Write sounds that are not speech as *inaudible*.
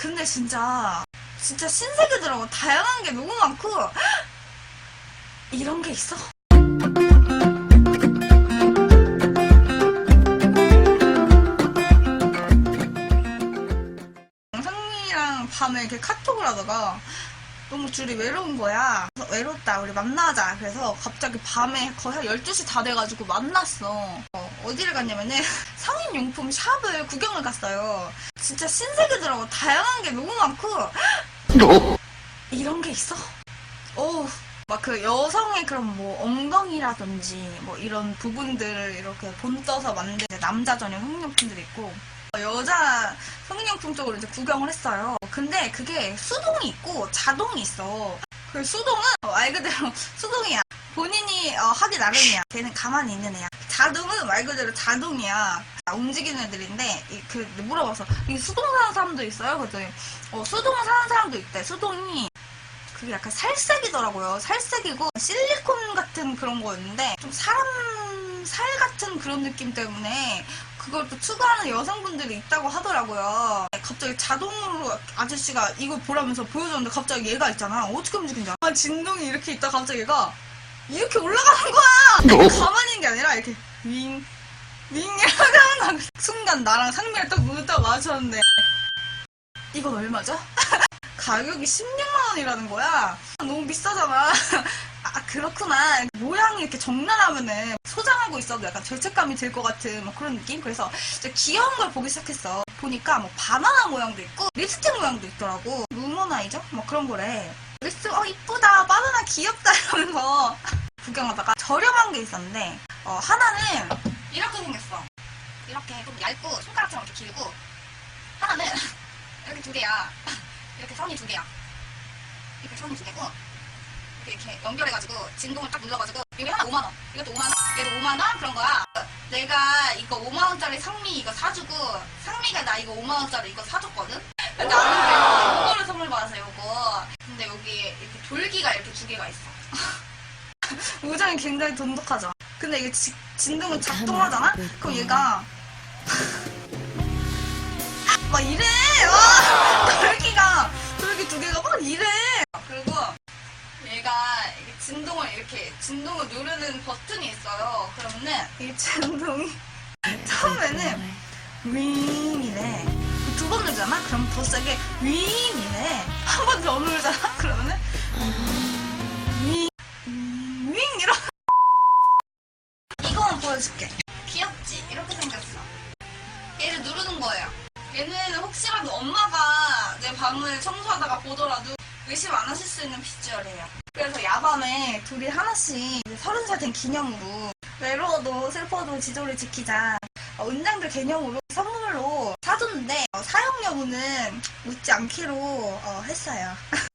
근데 진짜 진짜 신세계더라고 다양한 게 너무 많고 이런 게 있어? 상민이랑 밤에 이렇게 카톡을 하다가 너무 둘이 외로운 거야. 외롭다. 우리 만나자. 그래서 갑자기 밤에 거의 한 12시 다 돼가지고 만났어. 어, 디를 갔냐면은 *laughs* 성인용품 샵을 구경을 갔어요. 진짜 신세계더라고. 다양한 게 너무 많고 *gasps* 이런 게 있어? 오, 막그 여성의 그런 뭐 엉덩이라든지 뭐 이런 부분들을 이렇게 본떠서 만든 남자 전용 성인용품들이 있고 여자 성인용품 쪽으로 이제 구경을 했어요. 근데 그게 수동이 있고 자동이 있어. 그 수동은 어, 말 그대로 *laughs* 수동이야. 본인이 어, 하기 나름이야. 걔는 가만히 있는 애야. 자동은 말 그대로 자동이야. 움직이는 애들인데 이, 그 물어봐서 이 수동 사는 사람도 있어요. 그랬더니 어, 수동 사는 사람도 있대. 수동이 그게 약간 살색이더라고요. 살색이고 실리콘 같은 그런 거였는데 좀 사람 살 같은 그런 느낌 때문에 그걸 또 추구하는 여성분들이 있다고 하더라고요. 갑자기 자동으로 아저씨가 이걸 보라면서 보여줬는데 갑자기 얘가 있잖아. 어떻게 알아? 아, 진동이 이렇게 있다 갑자기 얘가 이렇게 올라가는 거야. 가만히 있는 게 아니라 이렇게 윙, 윙 이렇게 하는 거야. 순간 나랑 상미를 딱 눈을 딱 마주쳤는데 이건 얼마죠? *laughs* 가격이 16만 원이라는 거야. 너무 비싸잖아. *laughs* 아 그렇구나. 모양이 이렇게 적나라하면은 소장하고 있어도 약간 죄책감이 들 것 같은 뭐 그런 느낌. 그래서 이제 귀여운 걸 보기 시작했어. 보니까 뭐 바나나 모양도 있고 립스틱 모양도 있더라고. 루머나이죠? 뭐 그런 거래. 립스틱 어 이쁘다. 바나나 귀엽다 *laughs* 이러면서 구경하다가 저렴한 게 있었는데 어, 하나는 이렇게 생겼어. 이렇게 좀 얇고 손가락처럼 이렇게 길고 하나는 *laughs* 이렇게 두 개야. *laughs* 이렇게 선이 두 개야. 이렇게 선이 두 개고 이렇게, 이렇게 연결해가지고 진동을 딱 눌러가지고 이게 하나 5만 원. 이것도 5만 원. 얘도 5만 원 그런 거야. 내가 이거 5만 원짜리 상미 이거 사주고 상미가 나 이거 5만 원짜리 이거 사줬거든. 근데 나는 이거를 선물 받아서 이거. 근데 여기 이렇게 돌기가 이렇게 두 개가 있어. *laughs* 우정이 굉장히 돈독하죠. 근데 이게 지- 진동은 작동하잖아? 그럼 얘가 *laughs* 막 이래. 와, 돌기가 돌기 두 개가 막 이래. 그리고 얘가 이게 진동을 이렇게 진동을 누르는 버튼이 있어요. 그러면은 이 진동이 *laughs* 처음에는 윙이래. 두 번 누르잖아? 그럼 더 세게 윙이래. 한 번 더 누르잖아? 그러면은 보여줄게. 귀엽지? 이렇게 생겼어. 얘를 누르는 거예요. 얘는 혹시라도 엄마가 내 방을 청소하다가 보더라도 의심 안 하실 수 있는 비주얼이에요. 그래서 야밤에 둘이 하나씩 서른 살 된 기념으로 외로워도 슬퍼도 지조를 지키자 어, 은장들 개념으로 선물로 사줬는데 어, 사용 여부는 묻지 않기로 어, 했어요. *laughs*